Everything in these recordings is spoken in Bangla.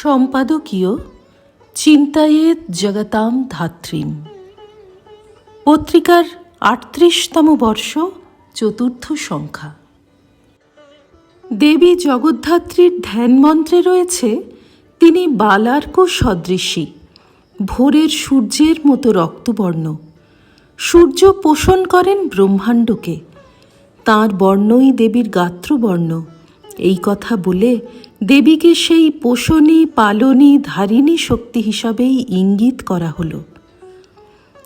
সম্পাদকীয় চিন্তায়েত জগতাম ধাত্রীম। পত্রিকার আটত্রিশতম বর্ষ, চতুর্থ সংখ্যা। দেবী জগদ্ধাত্রীর ধ্যান মন্ত্রে রয়েছে, তিনি বালার্ক সদৃশী, ভোরের সূর্যের মতো রক্তবর্ণ। সূর্য পোষণ করেন ব্রহ্মাণ্ডকে, তাঁর বর্ণই দেবীর গাত্রবর্ণ। এই কথা বলে দেবীকে সেই পোষণী, পালনী, ধারিণী শক্তি হিসাবেই ইঙ্গিত করা হলো।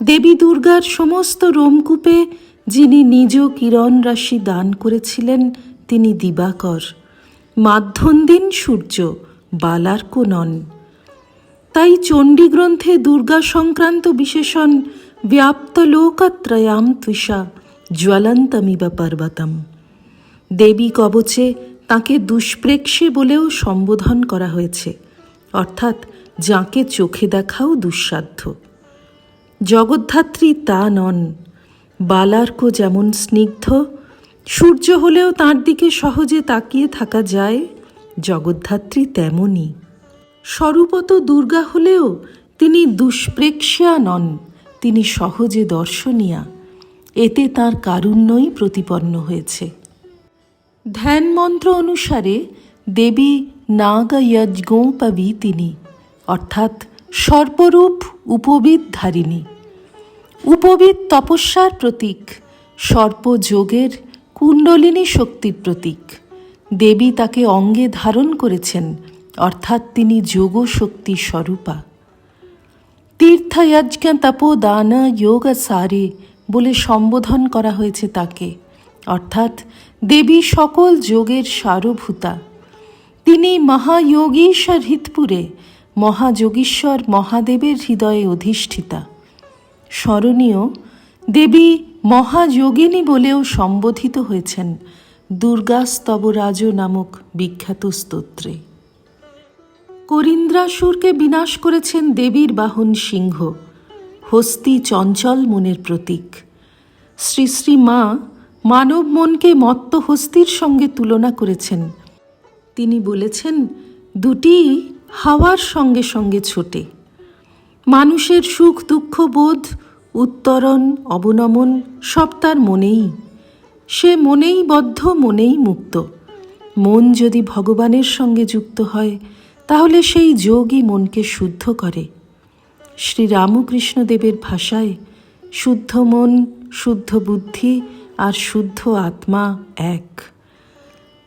দেবী দুর্গার সমস্ত রোমকূপে, যিনি নিজ কিরণ রাশি দান করেছিলেন, তিনি দিবাকর, মাধ্যন্দিন সূর্য বালার্ক নন তাই চণ্ডী গ্রন্থে দুর্গা সংক্রান্ত বিশেষণ, ব্যাপ্ত লোকত্রয়াম ত্বিষা জ্বলন্তমিব পর্বতম। দেবী কবচে তাকে দুষ্প্রেক্ষে বলেও সম্বোধন করা হয়েছে, অর্থাৎ যাকে চোখে দেখাও দুঃসাধ্য। জগদ্ধাত্রী তা নন, বালার্ক যেমন স্নিগ্ধ, সূর্য হলেও তার দিকে সহজে তাকিয়ে থাকা যায়, জগদ্ধাত্রী তেমনই। স্বরূপত দুর্গা হলেও তিনি দুষ্প্রেক্ষা নন, তিনি সহজে দর্শনীয়া, এতে তার কারুণ্যই প্রতিপন্ন হয়েছে। ধ্যান মন্ত্র অনুসারে দেবী নাগয়জ্ঞোপবী তিনি অর্থাৎ সর্পরূপ উপবিদ ধারিণী উপবিদ তপস্যার প্রতীক সর্প যোগের কুণ্ডলিনী শক্তির প্রতীক। দেবী তাকে অঙ্গে ধারণ করেছেন, অর্থাৎ তিনি যোগ শক্তি স্বরূপা। তীর্থয়জ্ঞ তপোদান যোগ সারে বলে সম্বোধন করা হয়েছে তাকে। অর্থাৎ দেবী সকল যোগের সারভূতা। তিনি মহাযোগীশ্বর হৃৎপুরে মহাযোগীশ্বর মহাদেবের হৃদয়ে অধিষ্ঠিতা। স্মরণীয়, দেবী মহাযোগিনী বলেও সম্বোধিত হয়েছেন দুর্গাস্তবরাজ নামক বিখ্যাত স্তোত্রে। করিন্দ্রাসুরকে বিনাশ করেছেন দেবীর বাহন সিংহ, হস্তি চঞ্চল মনের প্রতীক। শ্রী শ্রী মা মানব মনকে মত্ত হস্তির সঙ্গে তুলনা করেছেন। তিনি বলেছেন, দুটি হাওয়ার সঙ্গে সঙ্গে ছোটে। মানুষের সুখ দুঃখ বোধ, উত্তরণ, অবনমন, সব তার মনেই। সে মনেই বদ্ধ, মনেই মুক্ত। মন যদি ভগবানের সঙ্গে যুক্ত হয়, তাহলে সেই যোগই মনকে শুদ্ধ করে। শ্রী রামকৃষ্ণদেবের ভাষায়, শুদ্ধ মন, শুদ্ধ বুদ্ধি আর শুদ্ধ আত্মা এক।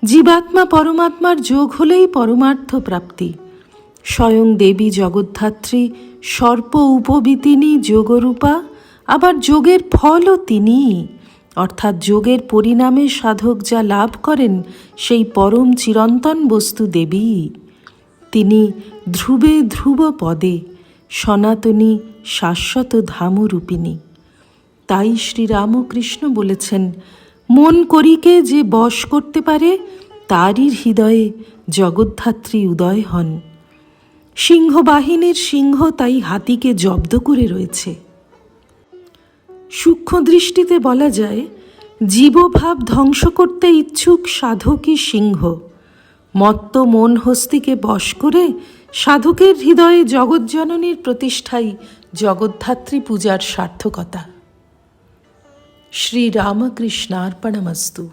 জীবাত্মা পরমাত্মার যোগ হলেই পরমার্থ প্রাপ্তি। স্বয়ং দেবী জগদ্ধাত্রী সর্প উপবিতিনী যোগরূপা, আবার যোগের ফলও তিনি অর্থাৎ যোগের পরিণামে সাধক যা লাভ করেন, সেই পরম চিরন্তন বস্তু দেবীই। তিনি ধ্রুবে ধ্রুব পদে, সনাতনী শাশ্বত ধামরূপিণী। তাই শ্রীরামকৃষ্ণ বলেছেন, মন করিকে যে বশ করতে পারে, তারই হৃদয়ে জগদ্ধাত্রী উদয় হন। সিংহবাহিনীর সিংহ তাই হাতিকে জব্দ করে রয়েছে। সূক্ষ্ম দৃষ্টিতে বলা যায়, জীবভাব ধ্বংস করতে ইচ্ছুক সাধকই সিংহ। মত্ত মন হস্তিকে বশ করে সাধকের হৃদয়ে জগজ্জননীর প্রতিষ্ঠাই জগদ্ধাত্রী পূজার সার্থকতা। ಶ್ರೀರಾಮಕೃಷ್ಣಾರ್ಪಣಮಸ್ತು